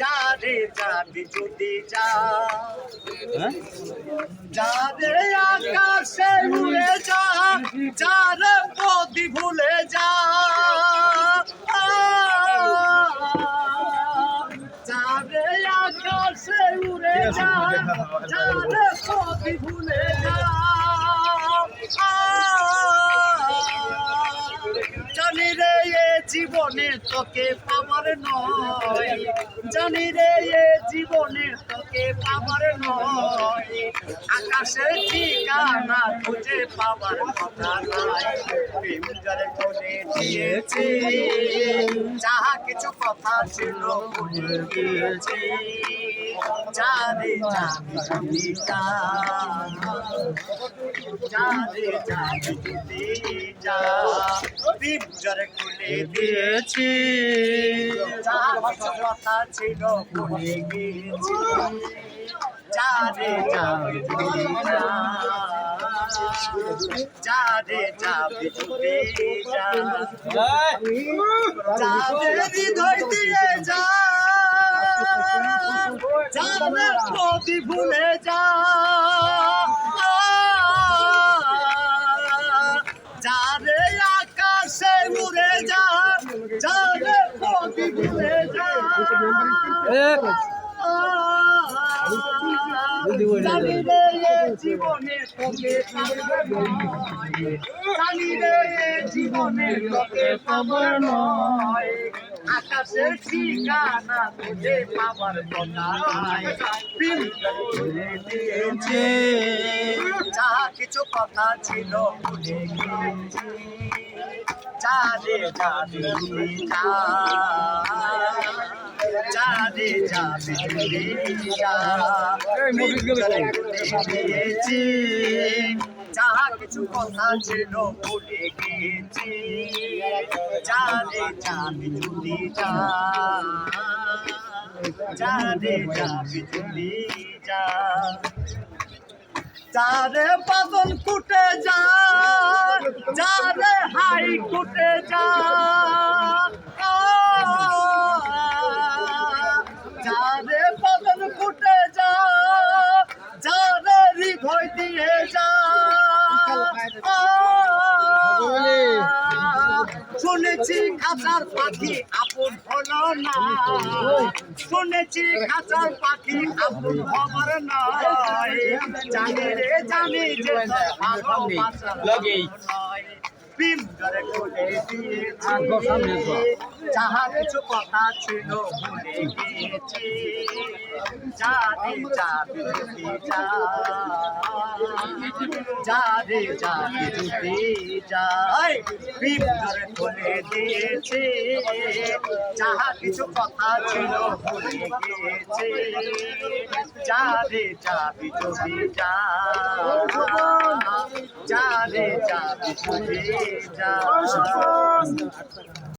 যা রে যাবি যদি যা। হ্যাঁ? যা রে আকাশে উড়ে যা যা রে পদি ভুলে যা। যা রে আকাশে উড়ে যা যা পদি ভুলে যা। জানি রে জীবনে তোকে পাবার নয়। জানি রে, এ জীবনে তোকে পাবার নয়। আকাশের ঠিকানা খুঁজে পাবার কথা নয় প্রেম জলে করে দিয়েছি, যাহা কিছু কথা ছিল ভুলে গিয়েছি জানে জানি জানি যা বিজরে খুলে দিয়েছি। কথা ছিল ভুলে গিয়েছি যারে যাবে যদি যা যাদের হৃদয় দিয়ে যা যাদের প্রতি ভুলে যা যারে আকাশে উড়ে যা যারে প্রতি ভুলে যা জীবনে তোকে জীবনে তোকে নয়। আকাশের ঠিকানা খুঁজে পাবার কথা যা কিছু কথা ছিল ভুলে গিয়েছি যা চাঁদে চাঁদে যা দিয়েছি যাহা কিছু কথা ছিল ভুলে গিয়েছি। চাঁদে চাঁদে যদি যা। চাঁদে চাঁদে যদি যা। যারে বাদল কুটে যা যারে হাই কুটে যা। শুনেছি খাঁচার পাখি আপন হলো না। শুনেছি খাঁচার পাখি আপন হবার নয় জানি রে জানি যে লগেই। করে খুলে দিয়েছি। যাহা কিছু কথা ছিল ভুলে গিয়েছি। যারে যাবে যা যারে যদি যাই প্রেম করে খুলে দিয়েছি। যাহা কিছু কথা ছিল ভুলে গিয়েছি। যারে যাবে যদি যা যারে যদি যা